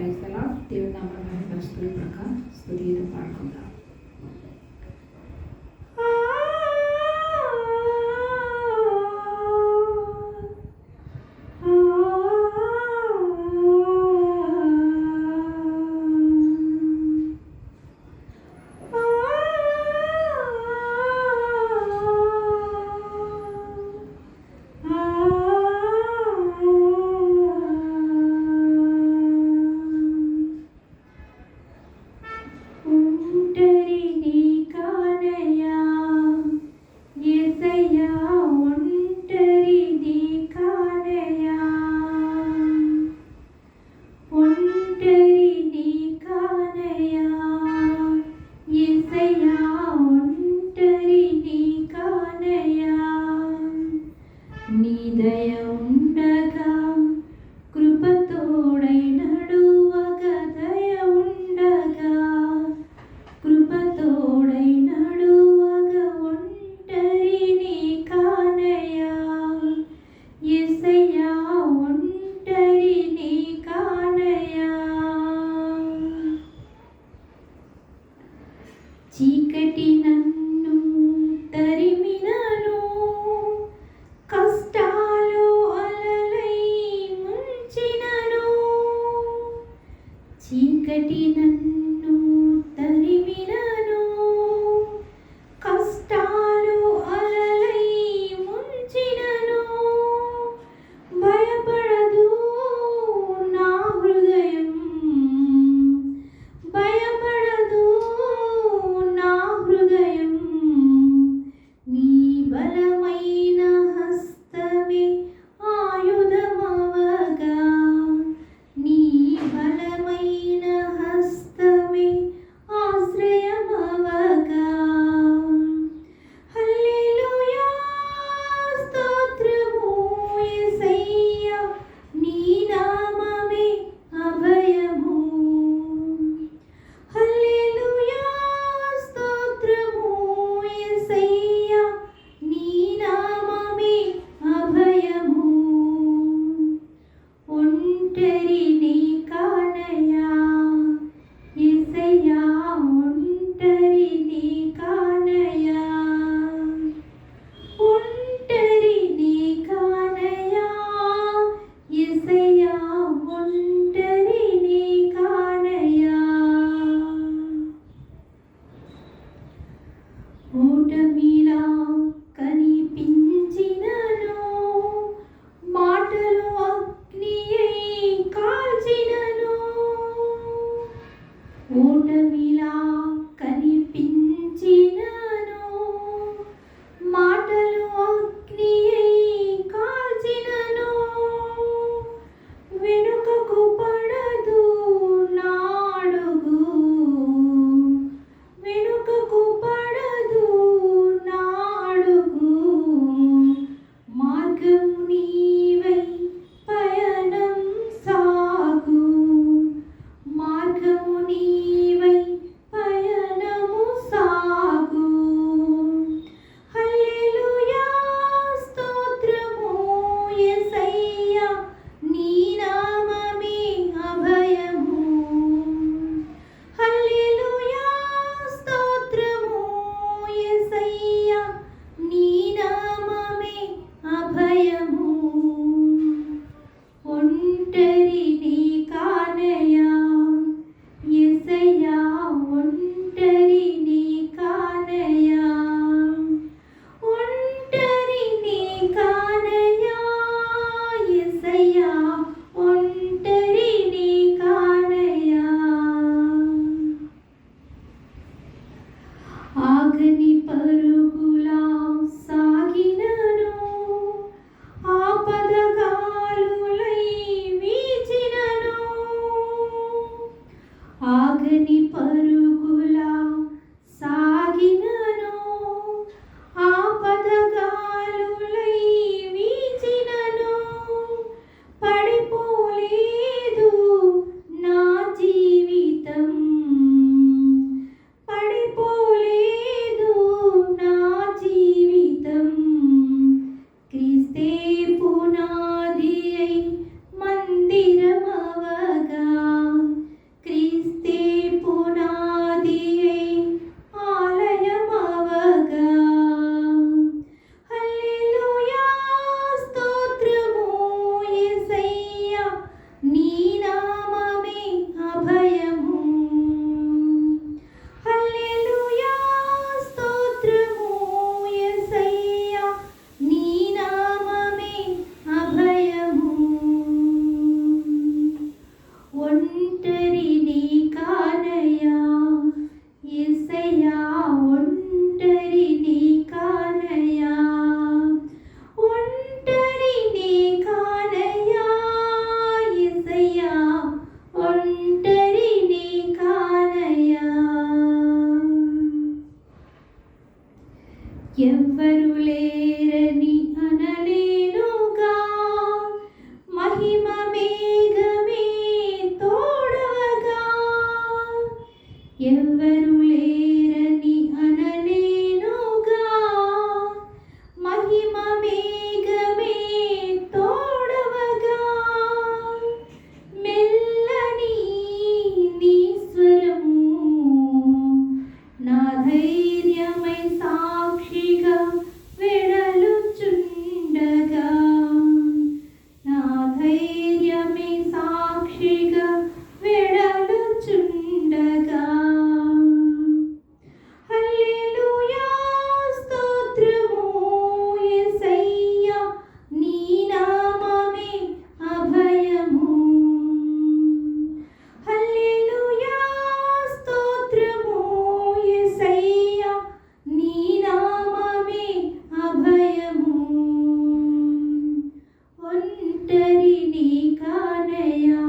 క్రైస్తలా దేవుని నామాన్ని పరిస్థితుల ప్రకారం స్థుతితో పాడుకుందాం yeah. నీలా కనిపించిన ఎవ్వరు లేరని అందరినీ కానయా